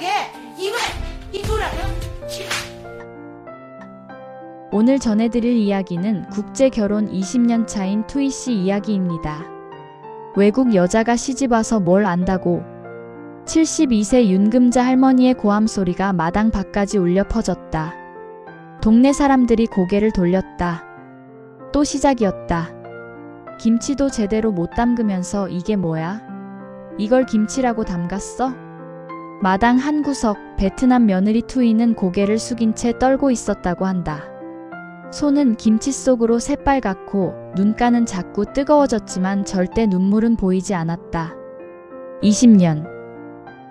이상하게 이거 이거라면 오늘 전해드릴 이야기는 국제 결혼 20년 차인 투이 씨 이야기입니다. 외국 여자가 시집 와서 뭘 안다고 72세 윤금자 할머니의 고함 소리가 마당 밖까지 울려 퍼졌다. 동네 사람들이 고개를 돌렸다. 또 시작이었다. 김치도 제대로 못 담그면서 이게 뭐야? 이걸 김치라고 담갔어? 마당 한 구석 베트남 며느리 투이는 고개를 숙인 채 떨고 있었다고 한다. 손은 김치 속으로 새빨갛고 눈가는 자꾸 뜨거워졌지만 절대 눈물은 보이지 않았다. 20년.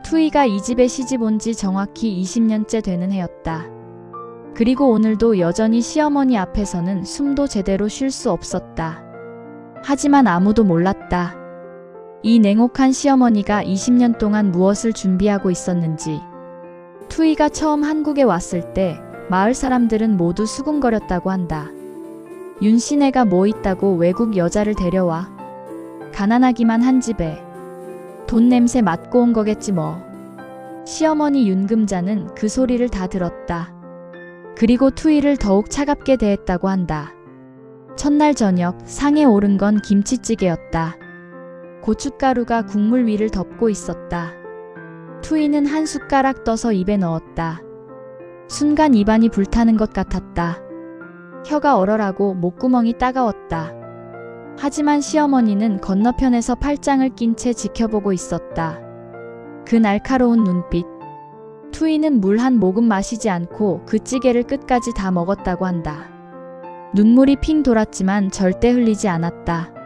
투이가 이 집에 시집 온 지 정확히 20년째 되는 해였다. 그리고 오늘도 여전히 시어머니 앞에서는 숨도 제대로 쉴 수 없었다. 하지만 아무도 몰랐다. 이 냉혹한 시어머니가 20년 동안 무엇을 준비하고 있었는지. 투이가 처음 한국에 왔을 때 마을 사람들은 모두 수군거렸다고 한다. 윤씨네가 뭐 있다고 외국 여자를 데려와. 가난하기만 한 집에. 돈 냄새 맡고 온 거겠지 뭐. 시어머니 윤금자는 그 소리를 다 들었다. 그리고 투이를 더욱 차갑게 대했다고 한다. 첫날 저녁 상에 오른 건 김치찌개였다. 고춧가루가 국물 위를 덮고 있었다. 투이는 한 숟가락 떠서 입에 넣었다. 순간 입안이 불타는 것 같았다. 혀가 얼얼하고 목구멍이 따가웠다. 하지만 시어머니는 건너편에서 팔짱을 낀 채 지켜보고 있었다. 그 날카로운 눈빛. 투이는 물 한 모금 마시지 않고 그 찌개를 끝까지 다 먹었다고 한다. 눈물이 핑 돌았지만 절대 흘리지 않았다.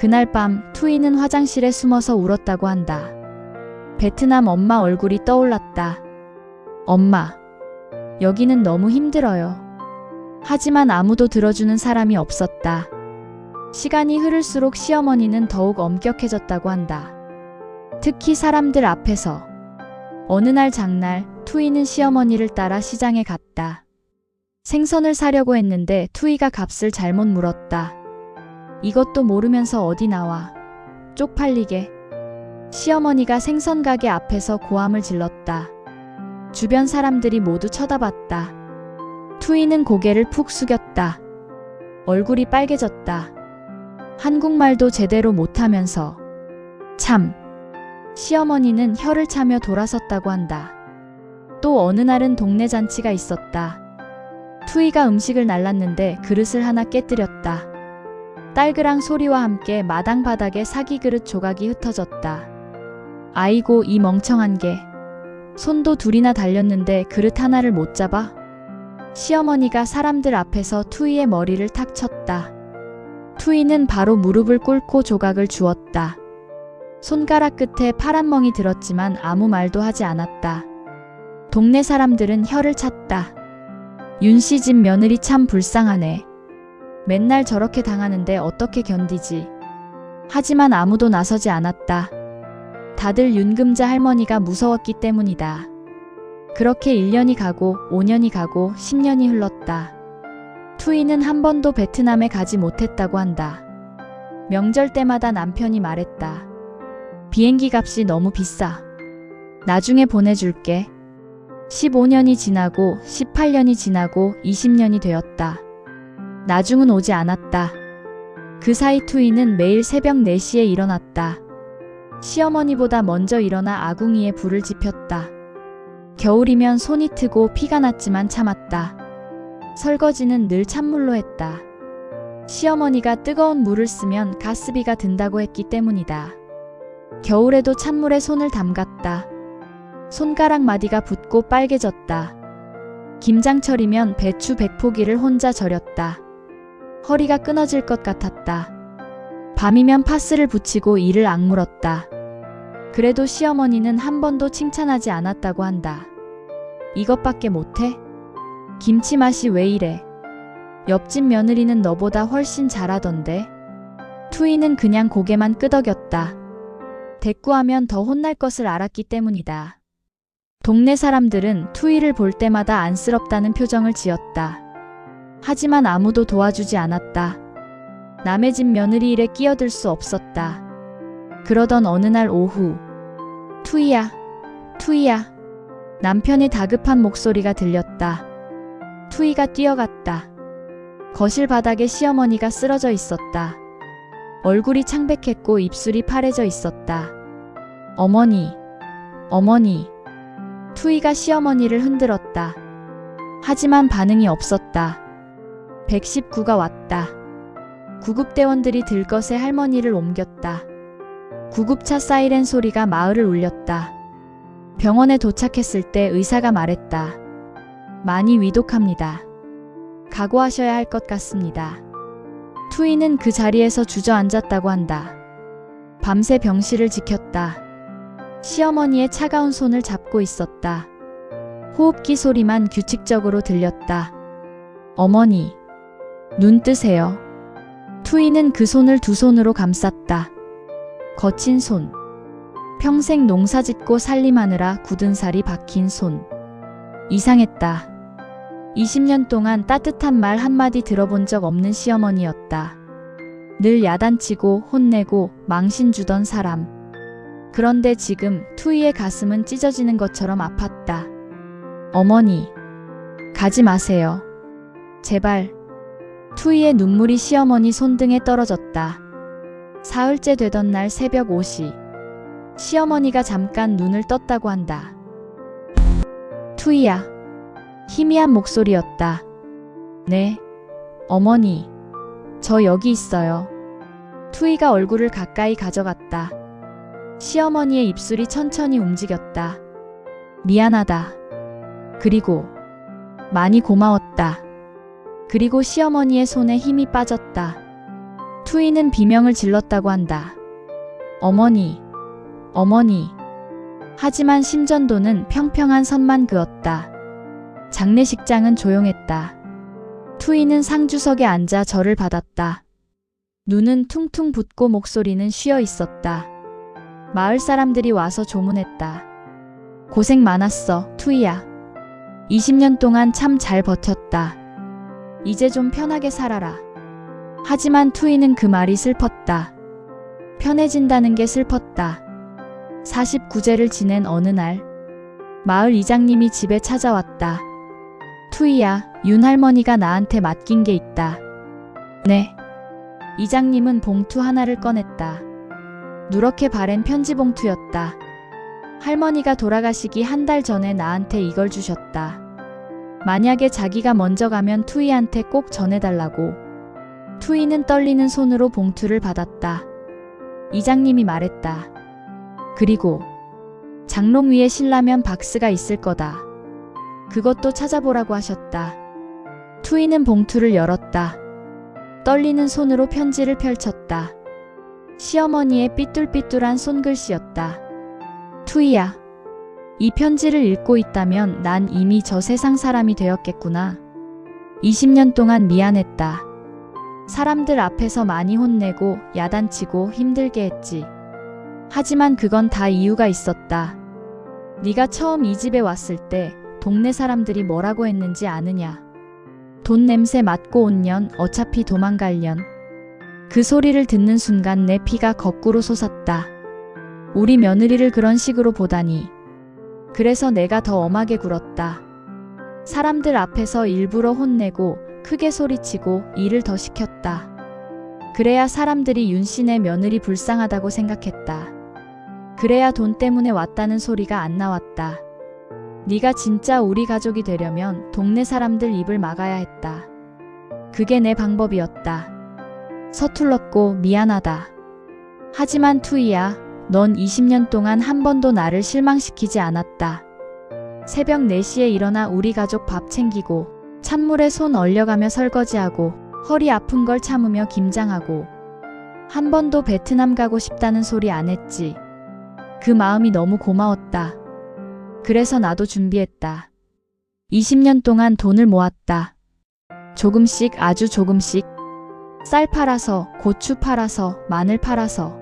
그날 밤 투이는 화장실에 숨어서 울었다고 한다. 베트남 엄마 얼굴이 떠올랐다. 엄마. 여기는 너무 힘들어요. 하지만 아무도 들어주는 사람이 없었다. 시간이 흐를수록 시어머니는 더욱 엄격해졌다고 한다. 특히 사람들 앞에서. 어느 날 장날, 투이는 시어머니를 따라 시장에 갔다. 생선을 사려고 했는데 투이가 값을 잘못 물었다. 이것도 모르면서 어디 나와. 쪽팔리게. 시어머니가 생선 가게 앞에서 고함을 질렀다. 주변 사람들이 모두 쳐다봤다. 투이는 고개를 푹 숙였다. 얼굴이 빨개졌다. 한국말도 제대로 못하면서. 참. 시어머니는 혀를 차며 돌아섰다고 한다. 또 어느 날은 동네 잔치가 있었다. 투이가 음식을 날랐는데 그릇을 하나 깨뜨렸다. 딸그랑 소리와 함께 마당 바닥에 사기 그릇 조각이 흩어졌다. 아이고 이 멍청한 게. 손도 둘이나 달렸는데 그릇 하나를 못 잡아? 시어머니가 사람들 앞에서 투이의 머리를 탁 쳤다. 투이는 바로 무릎을 꿇고 조각을 주었다. 손가락 끝에 파란 멍이 들었지만 아무 말도 하지 않았다. 동네 사람들은 혀를 찼다. 윤씨 집 며느리 참 불쌍하네. 맨날 저렇게 당하는데 어떻게 견디지. 하지만 아무도 나서지 않았다. 다들 윤금자 할머니가 무서웠기 때문이다. 그렇게 1년이 가고 5년이 가고 10년이 흘렀다. 투이는 한 번도 베트남에 가지 못했다고 한다. 명절 때마다 남편이 말했다. 비행기 값이 너무 비싸. 나중에 보내줄게. 15년이 지나고 18년이 지나고 20년이 되었다. 나중은 오지 않았다. 그 사이 투이는 매일 새벽 4시에 일어났다. 시어머니보다 먼저 일어나 아궁이에 불을 지폈다. 겨울이면 손이 트고 피가 났지만 참았다. 설거지는 늘 찬물로 했다. 시어머니가 뜨거운 물을 쓰면 가스비가 든다고 했기 때문이다. 겨울에도 찬물에 손을 담갔다. 손가락 마디가 붓고 빨개졌다. 김장철이면 배추 백포기를 혼자 절였다. 허리가 끊어질 것 같았다. 밤이면 파스를 붙이고 이를 악물었다. 그래도 시어머니는 한 번도 칭찬하지 않았다고 한다. 이것밖에 못해? 김치 맛이 왜 이래? 옆집 며느리는 너보다 훨씬 잘하던데? 투이는 그냥 고개만 끄덕였다. 대꾸하면 더 혼날 것을 알았기 때문이다. 동네 사람들은 투이를 볼 때마다 안쓰럽다는 표정을 지었다. 하지만 아무도 도와주지 않았다. 남의 집 며느리 일에 끼어들 수 없었다. 그러던 어느 날 오후. 투이야, 투이야. 남편의 다급한 목소리가 들렸다. 투이가 뛰어갔다. 거실 바닥에 시어머니가 쓰러져 있었다. 얼굴이 창백했고 입술이 파래져 있었다. 어머니, 어머니. 투이가 시어머니를 흔들었다. 하지만 반응이 없었다. 119가 왔다. 구급대원들이 들것에 할머니를 옮겼다. 구급차 사이렌 소리가 마을을 울렸다. 병원에 도착했을 때 의사가 말했다. 많이 위독합니다. 각오하셔야 할 것 같습니다. 투이는 그 자리에서 주저앉았다고 한다. 밤새 병실을 지켰다. 시어머니의 차가운 손을 잡고 있었다. 호흡기 소리만 규칙적으로 들렸다. 어머니, 눈 뜨세요. 투이는 그 손을 두 손으로 감쌌다. 거친 손. 평생 농사 짓고 살림하느라 굳은 살이 박힌 손. 이상했다. 20년 동안 따뜻한 말 한마디 들어본 적 없는 시어머니였다. 늘 야단치고 혼내고 망신 주던 사람. 그런데 지금 투이의 가슴은 찢어지는 것처럼 아팠다. 어머니, 가지 마세요. 제발. 투이의 눈물이 시어머니 손등에 떨어졌다. 사흘째 되던 날 새벽 5시. 시어머니가 잠깐 눈을 떴다고 한다. 투이야. 희미한 목소리였다. 네. 어머니. 저 여기 있어요. 투이가 얼굴을 가까이 가져갔다. 시어머니의 입술이 천천히 움직였다. 미안하다. 그리고 많이 고마웠다. 그리고 시어머니의 손에 힘이 빠졌다. 투이는 비명을 질렀다고 한다. 어머니, 어머니. 하지만 심전도는 평평한 선만 그었다. 장례식장은 조용했다. 투이는 상주석에 앉아 절을 받았다. 눈은 퉁퉁 붓고 목소리는 쉬어 있었다. 마을 사람들이 와서 조문했다. 고생 많았어, 투이야. 20년 동안 참 잘 버텼다. 이제 좀 편하게 살아라. 하지만 투이는 그 말이 슬펐다. 편해진다는 게 슬펐다. 49제를 지낸 어느 날, 마을 이장님이 집에 찾아왔다. 투이야, 윤 할머니가 나한테 맡긴 게 있다. 네. 이장님은 봉투 하나를 꺼냈다. 누렇게 바랜 편지 봉투였다. 할머니가 돌아가시기 한 달 전에 나한테 이걸 주셨다. 만약에 자기가 먼저 가면 투이한테 꼭 전해달라고. 투이는 떨리는 손으로 봉투를 받았다. 이장님이 말했다. 그리고 장롱 위에 신라면 박스가 있을 거다. 그것도 찾아보라고 하셨다. 투이는 봉투를 열었다. 떨리는 손으로 편지를 펼쳤다. 시어머니의 삐뚤삐뚤한 손글씨였다. 투이야. 이 편지를 읽고 있다면 난 이미 저 세상 사람이 되었겠구나. 20년 동안 미안했다. 사람들 앞에서 많이 혼내고 야단치고 힘들게 했지. 하지만 그건 다 이유가 있었다. 네가 처음 이 집에 왔을 때 동네 사람들이 뭐라고 했는지 아느냐. 돈 냄새 맡고 온 년 어차피 도망갈 년. 그 소리를 듣는 순간 내 피가 거꾸로 솟았다. 우리 며느리를 그런 식으로 보다니. 그래서 내가 더 엄하게 굴었다. 사람들 앞에서 일부러 혼내고 크게 소리치고 일을 더 시켰다. 그래야 사람들이 윤씨네 며느리 불쌍하다고 생각했다. 그래야 돈 때문에 왔다는 소리가 안 나왔다. 네가 진짜 우리 가족이 되려면 동네 사람들 입을 막아야 했다. 그게 내 방법이었다. 서툴렀고 미안하다. 하지만 투이야, 넌 20년 동안 한 번도 나를 실망시키지 않았다. 새벽 4시에 일어나 우리 가족 밥 챙기고 찬물에 손 얼려가며 설거지하고 허리 아픈 걸 참으며 김장하고 한 번도 베트남 가고 싶다는 소리 안 했지. 그 마음이 너무 고마웠다. 그래서 나도 준비했다. 20년 동안 돈을 모았다. 조금씩 아주 조금씩 쌀 팔아서 고추 팔아서 마늘 팔아서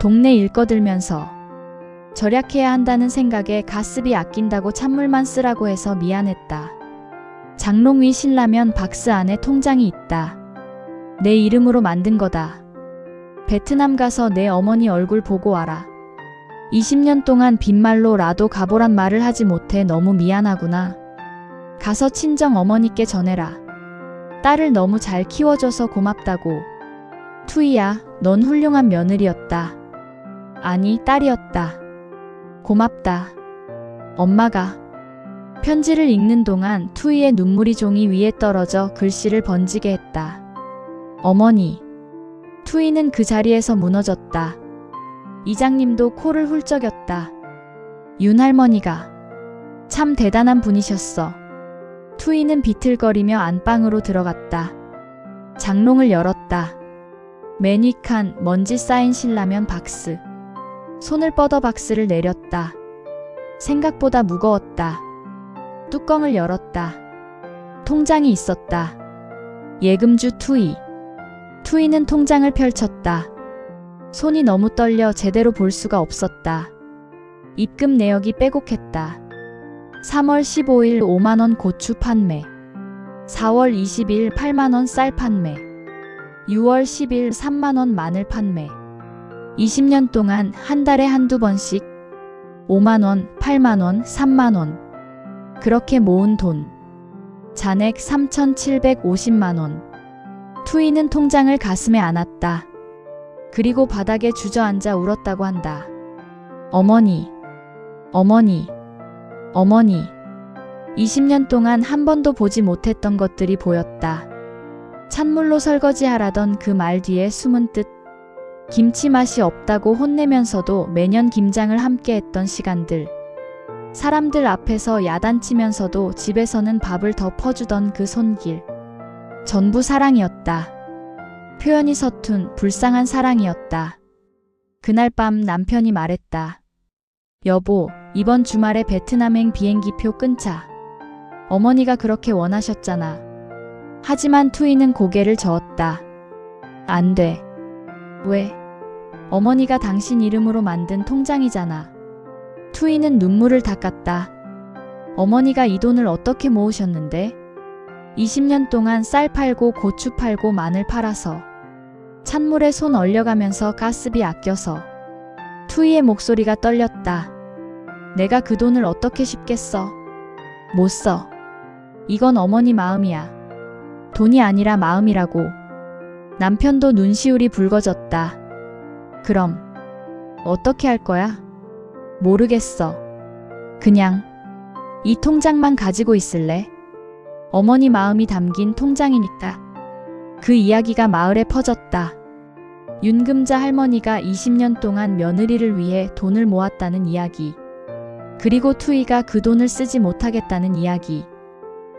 동네 일 꺼들면서 절약해야 한다는 생각에 가스비 아낀다고 찬물만 쓰라고 해서 미안했다. 장롱 위 신라면 박스 안에 통장이 있다. 내 이름으로 만든 거다. 베트남 가서 내 어머니 얼굴 보고 와라. 20년 동안 빈말로라도 가보란 말을 하지 못해 너무 미안하구나. 가서 친정 어머니께 전해라. 딸을 너무 잘 키워줘서 고맙다고. 투이야, 넌 훌륭한 며느리였다. 아니, 딸이었다. 고맙다. 엄마가 편지를 읽는 동안 투이의 눈물이 종이 위에 떨어져 글씨를 번지게 했다. 어머니. 투이는 그 자리에서 무너졌다. 이장님도 코를 훌쩍였다. 윤할머니가 참 대단한 분이셨어. 투이는 비틀거리며 안방으로 들어갔다. 장롱을 열었다. 매니칸 먼지 쌓인 신라면 박스. 손을 뻗어 박스를 내렸다. 생각보다 무거웠다. 뚜껑을 열었다. 통장이 있었다. 예금주 투이. 투이는 통장을 펼쳤다. 손이 너무 떨려 제대로 볼 수가 없었다. 입금 내역이 빼곡했다. 3월 15일 5만원 고추 판매. 4월 20일 8만원 쌀 판매. 6월 10일 3만원 마늘 판매. 20년 동안 한 달에 한두 번씩 5만원, 8만원, 3만원. 그렇게 모은 돈. 잔액 3,750만원. 투이는 통장을 가슴에 안았다. 그리고 바닥에 주저앉아 울었다고 한다. 어머니, 어머니, 어머니. 20년 동안 한 번도 보지 못했던 것들이 보였다. 찬물로 설거지하라던 그 말 뒤에 숨은 뜻. 김치 맛이 없다고 혼내면서도 매년 김장을 함께 했던 시간들. 사람들 앞에서 야단치면서도 집에서는 밥을 더 퍼주던 그 손길. 전부 사랑이었다. 표현이 서툰 불쌍한 사랑이었다. 그날 밤 남편이 말했다. 여보, 이번 주말에 베트남행 비행기 표 끊자. 어머니가 그렇게 원하셨잖아. 하지만 투이는 고개를 저었다. 안 돼. 왜? 어머니가 당신 이름으로 만든 통장이잖아. 투이는 눈물을 닦았다. 어머니가 이 돈을 어떻게 모으셨는데? 20년 동안 쌀 팔고 고추 팔고 마늘 팔아서 찬물에 손 얼려가면서 가스비 아껴서 투이의 목소리가 떨렸다. 내가 그 돈을 어떻게 쉽겠어? 못 써. 이건 어머니 마음이야. 돈이 아니라 마음이라고. 남편도 눈시울이 붉어졌다. 그럼 어떻게 할 거야? 모르겠어. 그냥 이 통장만 가지고 있을래? 어머니 마음이 담긴 통장이니까. 그 이야기가 마을에 퍼졌다. 윤금자 할머니가 20년 동안 며느리를 위해 돈을 모았다는 이야기. 그리고 투이가 그 돈을 쓰지 못하겠다는 이야기.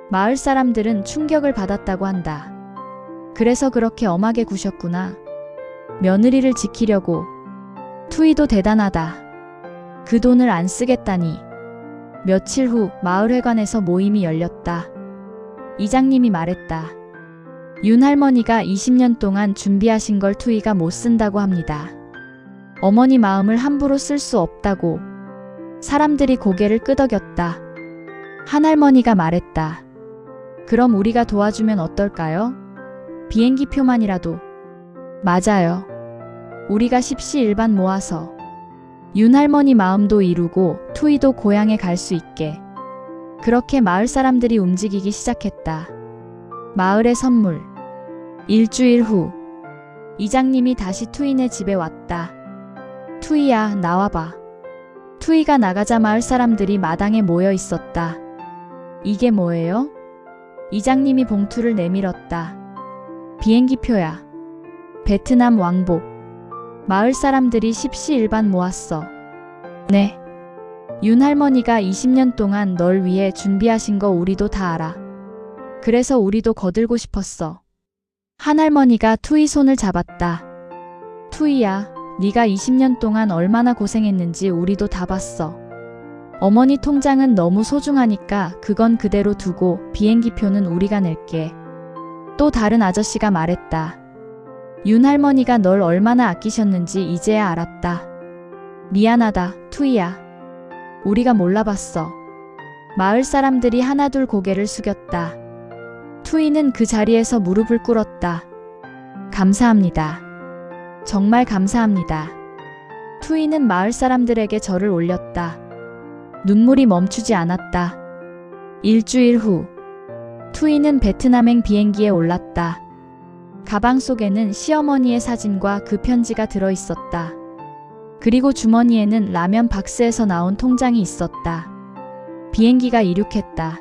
마을 사람들은 충격을 받았다고 한다. 그래서 그렇게 엄하게 구셨구나. 며느리를 지키려고. 투이도 대단하다. 그 돈을 안 쓰겠다니. 며칠 후 마을회관에서 모임이 열렸다. 이장님이 말했다. 윤 할머니가 20년 동안 준비하신 걸 투이가 못 쓴다고 합니다. 어머니 마음을 함부로 쓸 수 없다고. 사람들이 고개를 끄덕였다. 한 할머니가 말했다. 그럼 우리가 도와주면 어떨까요? 비행기 표만이라도. 맞아요. 우리가 십시일반 모아서 윤 할머니 마음도 이루고 투이도 고향에 갈 수 있게. 그렇게 마을 사람들이 움직이기 시작했다. 마을의 선물. 일주일 후, 이장님이 다시 투이네 집에 왔다. 투이야, 나와봐. 투이가 나가자 마을 사람들이 마당에 모여 있었다. 이게 뭐예요? 이장님이 봉투를 내밀었다. 비행기표야. 베트남 왕복. 마을 사람들이 십시일반 모았어. 네. 윤 할머니가 20년 동안 널 위해 준비하신 거 우리도 다 알아. 그래서 우리도 거들고 싶었어. 한 할머니가 투이 손을 잡았다. 투이야, 네가 20년 동안 얼마나 고생했는지 우리도 다 봤어. 어머니 통장은 너무 소중하니까 그건 그대로 두고 비행기표는 우리가 낼게. 또 다른 아저씨가 말했다. 윤 할머니가 널 얼마나 아끼셨는지 이제야 알았다. 미안하다, 투이야. 우리가 몰라봤어. 마을 사람들이 하나둘 고개를 숙였다. 투이는 그 자리에서 무릎을 꿇었다. 감사합니다. 정말 감사합니다. 투이는 마을 사람들에게 절을 올렸다. 눈물이 멈추지 않았다. 일주일 후, 투이는 베트남행 비행기에 올랐다. 가방 속에는 시어머니의 사진과 그 편지가 들어 있었다. 그리고 주머니에는 라면 박스에서 나온 통장이 있었다. 비행기가 이륙했다.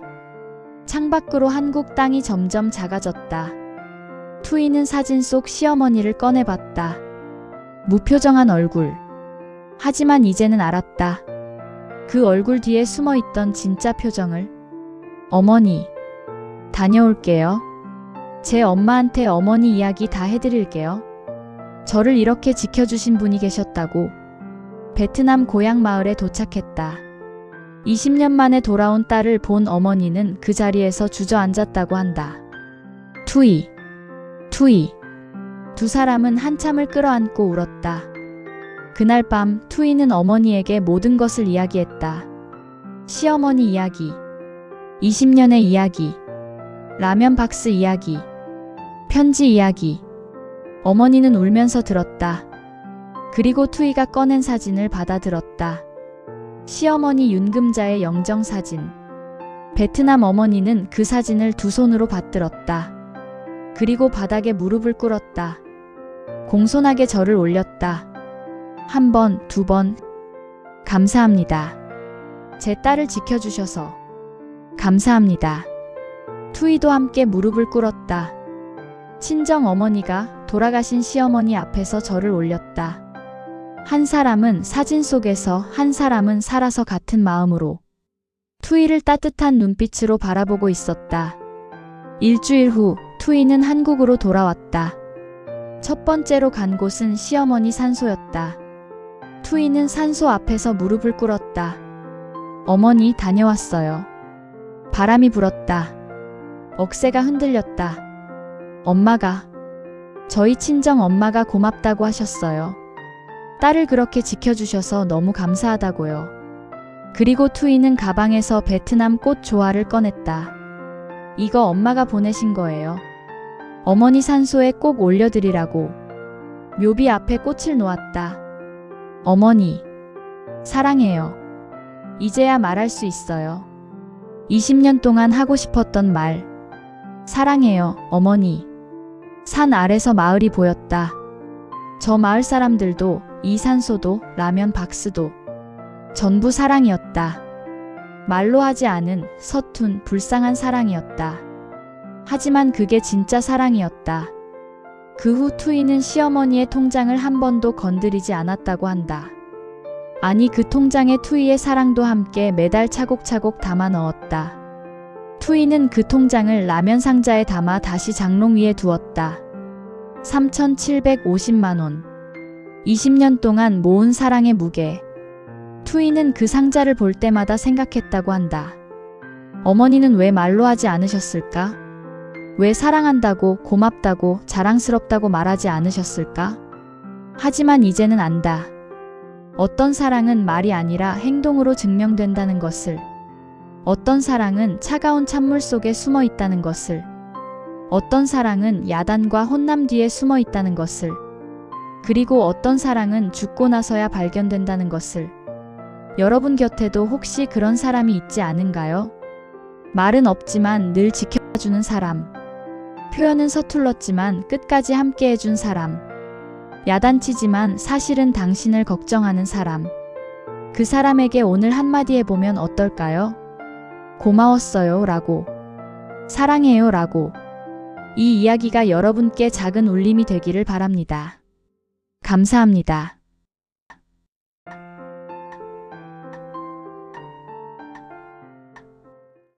창밖으로 한국 땅이 점점 작아졌다. 투이는 사진 속 시어머니를 꺼내봤다. 무표정한 얼굴. 하지만 이제는 알았다. 그 얼굴 뒤에 숨어 있던 진짜 표정을. 어머니. 다녀올게요. 제 엄마한테 어머니 이야기 다 해드릴게요. 저를 이렇게 지켜주신 분이 계셨다고. 베트남 고향 마을에 도착했다. 20년 만에 돌아온 딸을 본 어머니는 그 자리에서 주저앉았다고 한다. 투이, 투이. 두 사람은 한참을 끌어안고 울었다. 그날 밤 투이는 어머니에게 모든 것을 이야기했다. 시어머니 이야기, 20년의 이야기, 라면 박스 이야기, 편지 이야기. 어머니는 울면서 들었다. 그리고 투이가 꺼낸 사진을 받아 들었다. 시어머니 윤금자의 영정 사진. 베트남 어머니는 그 사진을 두 손으로 받들었다. 그리고 바닥에 무릎을 꿇었다. 공손하게 절을 올렸다. 한 번, 두 번. 감사합니다. 제 딸을 지켜주셔서. 감사합니다. 투이도 함께 무릎을 꿇었다. 친정 어머니가 돌아가신 시어머니 앞에서 절을 올렸다. 한 사람은 사진 속에서 한 사람은 살아서 같은 마음으로 투이를 따뜻한 눈빛으로 바라보고 있었다. 일주일 후 투이는 한국으로 돌아왔다. 첫 번째로 간 곳은 시어머니 산소였다. 투이는 산소 앞에서 무릎을 꿇었다. 어머니 다녀왔어요. 바람이 불었다. 억새가 흔들렸다. 엄마가, 저희 친정 엄마가 고맙다고 하셨어요. 딸을 그렇게 지켜주셔서 너무 감사하다고요. 그리고 투이는 가방에서 베트남 꽃 조화를 꺼냈다. 이거 엄마가 보내신 거예요. 어머니 산소에 꼭 올려드리라고. 묘비 앞에 꽃을 놓았다. 어머니, 사랑해요. 이제야 말할 수 있어요. 20년 동안 하고 싶었던 말. 사랑해요, 어머니. 산 아래서 마을이 보였다. 저 마을 사람들도 이 산소도 라면 박스도 전부 사랑이었다. 말로 하지 않은 서툰 불쌍한 사랑이었다. 하지만 그게 진짜 사랑이었다. 그 후 투이는 시어머니의 통장을 한 번도 건드리지 않았다고 한다. 아니 그 통장에 투이의 사랑도 함께 매달 차곡차곡 담아 넣었다. 투이는 그 통장을 라면 상자에 담아 다시 장롱 위에 두었다. 3,750만 원. 20년 동안 모은 사랑의 무게. 투이는 그 상자를 볼 때마다 생각했다고 한다. 어머니는 왜 말로 하지 않으셨을까? 왜 사랑한다고, 고맙다고, 자랑스럽다고 말하지 않으셨을까? 하지만 이제는 안다. 어떤 사랑은 말이 아니라 행동으로 증명된다는 것을. 어떤 사랑은 차가운 찬물 속에 숨어 있다는 것을. 어떤 사랑은 야단과 혼남 뒤에 숨어 있다는 것을. 그리고 어떤 사랑은 죽고 나서야 발견된다는 것을. 여러분 곁에도 혹시 그런 사람이 있지 않은가요? 말은 없지만 늘 지켜주는 사람. 표현은 서툴렀지만 끝까지 함께 해준 사람. 야단치지만 사실은 당신을 걱정하는 사람. 그 사람에게 오늘 한마디 해보면 어떨까요? 고마웠어요 라고. 사랑해요 라고. 이 이야기가 여러분께 작은 울림이 되기를 바랍니다. 감사합니다.